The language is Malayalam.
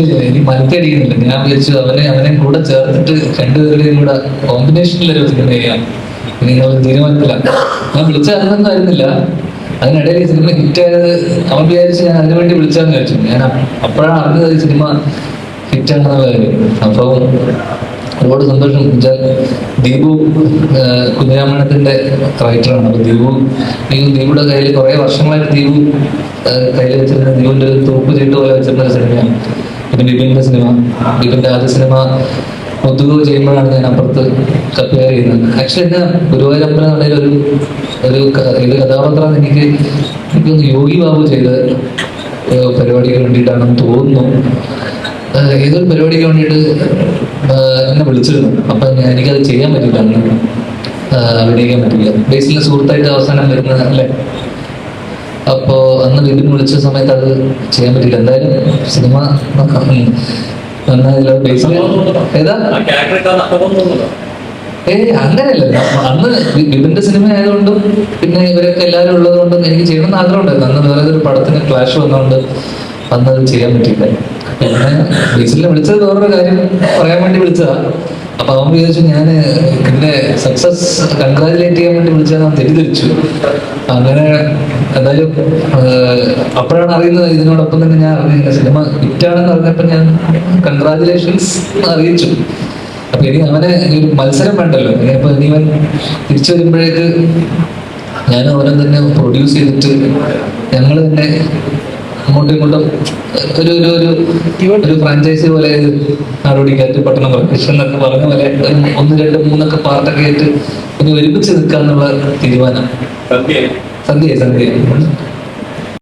ഇല്ല എനിക്ക് മനത്തടിക്കുന്നില്ല ഞാൻ വിളിച്ചു അവനെ അവനെ കൂടെ ചേർത്തിട്ട് രണ്ടുപേരുടെയും കൂടെ കോമ്പിനേഷനിൽ ഒരു സിനിമ ചെയ്യാം. നിങ്ങൾ തീരുമാനത്തില്ല ഞാൻ വിളിച്ച അതൊന്നും ആയിരുന്നില്ല. അതിനിടയിൽ ഈ സിനിമ ഹിറ്റായത് അവൻ വിചാരിച്ച് ഞാൻ അതിനു വേണ്ടി വിളിച്ചാന്ന് വിചാരിച്ചു. ഞാൻ അപ്പോഴാണ് അറിഞ്ഞത് ഈ സിനിമ ഹിറ്റാണെന്നുള്ള കാര്യം. അപ്പോൾ ഒരുപാട് സന്തോഷം. എന്നുവെച്ചാൽ ദീപു ആഹ് കുഞ്ഞരാമണത്തിന്റെ റൈറ്ററാണ് അപ്പൊ ദീപു ദീപു ദീപുടെ കയ്യിൽ കുറെ വർഷങ്ങളായിട്ട് ദീപു കയ്യിൽ വെച്ചിരുന്ന ദീപുവിന്റെ ഒരു തൂപ്പ് ചീട്ട് പോലെ വെച്ചിരുന്ന ഒരു സിനിമയാണ് പിന്നെ ബിബിന്റെ സിനിമ ബിബിന്റെ ആദ്യ സിനിമ ഒത്തുകോ ചെയ്യുമ്പോഴാണ് ഞാൻ അപ്പുറത്ത് കപ്പയർ ചെയ്യുന്നത്. ആക്ച്വലി എന്നെ ഗുരുവായൂരപ്പൻ നടയിൽ ഒരു ഒരു ഇത് കഥാപാത്രം എനിക്ക് എനിക്കൊന്ന് യോഗി ബാബു ചെയ്ത പരിപാടിക്ക് വേണ്ടിയിട്ടാണെന്ന് തോന്നുന്നു. ഏതൊരു പരിപാടിക്ക് വേണ്ടിയിട്ട് എന്നെ വിളിച്ചിരുന്നു. അപ്പം എനിക്കത് ചെയ്യാൻ അന്ന് അഭിനയിക്കാൻ പറ്റില്ല ബേസിലെ സുഹൃത്തായിട്ട് അവസാനം വരുന്നത് അല്ലേ? അപ്പോ അന്ന് വീണ്ടും വിളിച്ച സമയത്ത് അത് ചെയ്യാൻ പറ്റില്ല എന്തായാലും സിനിമ ഏയ് അങ്ങനെയല്ല. അന്ന് വിപിന്റെ സിനിമ ആയതുകൊണ്ടും പിന്നെ ഇവരൊക്കെ എല്ലാവരും ഉള്ളത് കൊണ്ടും എനിക്ക് ചെയ്യണമെന്ന് ആഗ്രഹം ഉണ്ടായിരുന്നു അന്ന് വേറെ ഒരു പടത്തിന് ക്ലാഷ് വന്നതുകൊണ്ട് അന്ന് അത് ചെയ്യാൻ പറ്റില്ല പിന്നെ ബേസിലെ വിളിച്ചത് വേറൊരു കാര്യം പറയാൻ വേണ്ടി വിളിച്ചതാ. അപ്പൊ അവൻ വിചാരിച്ചു ഞാൻ എന്റെ സക്സസ് കൺഗ്രാജുലേറ്റ് ചെയ്യാൻ വേണ്ടി വിളിച്ചാൽ ഞാൻ തെറ്റിദ്ധരിച്ചു. അങ്ങനെ എന്തായാലും അപ്പോഴാണ് അറിയുന്നത് ഇതിനോടൊപ്പം തന്നെ ഞാൻ അറിഞ്ഞ. സിനിമ ഹിറ്റാണെന്ന് അറിഞ്ഞപ്പോൾ ഞാൻ കൺഗ്രാജുലേഷൻസ് അറിയിച്ചു. അപ്പൊ ഇനി അവനെ ഒരു മത്സരം വേണ്ടല്ലോ. അപ്പൊ ഇനി ഇവൻ തിരിച്ചു വരുമ്പോഴേക്ക് ഞാൻ അവനെ തന്നെ പ്രൊഡ്യൂസ് ചെയ്തിട്ട് ഞങ്ങൾ തന്നെ അങ്ങോട്ടും ഇങ്ങോട്ടും ഒരു ഒരു ഒരു ഒരു ഫ്രാഞ്ചൈസി പോലെ നാടോടിക്കാറ്റ് പട്ടണം പ്രൊഫഷൻ എന്നൊക്കെ പറഞ്ഞ പോലെ ഒന്ന് രണ്ട് മൂന്നൊക്കെ പാർട്ടൊക്കെ ആയിട്ട് ഒന്ന് ഒരുമിച്ച് നിൽക്കാന്നുള്ള തീരുമാനം. സത്യം സന്ധ്യ സന്ധ്യ